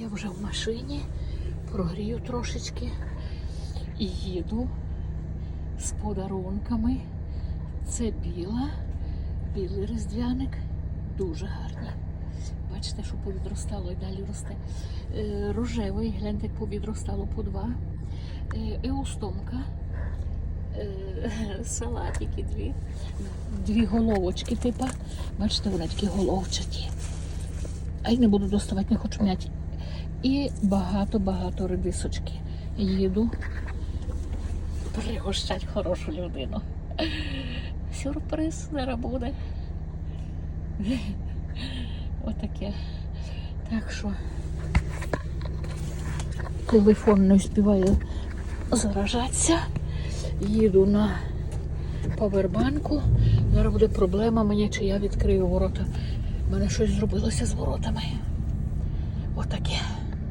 Я вже в машині, прогрію трошечки і їду з подарунками. Це біла, білий різдвяник, дуже гарні. Бачите, що повідростало і далі росте. Е, Рожевий, гляньте, як повідростало по два. Е, Еустомка. Е, Салатики дві. Дві головочки, типа. Бачите, вони такі головчаті. А й не буду доставати, не хочу м'яти. І багато-багато редисочки. Їду пригощать хорошу людину. Сюрприз зараз буде. Отаке. Так що телефон не успіваю заражатися. Їду на павербанку. Зараз буде проблема мені, чи я відкрию ворота. У мене щось зробилося з воротами.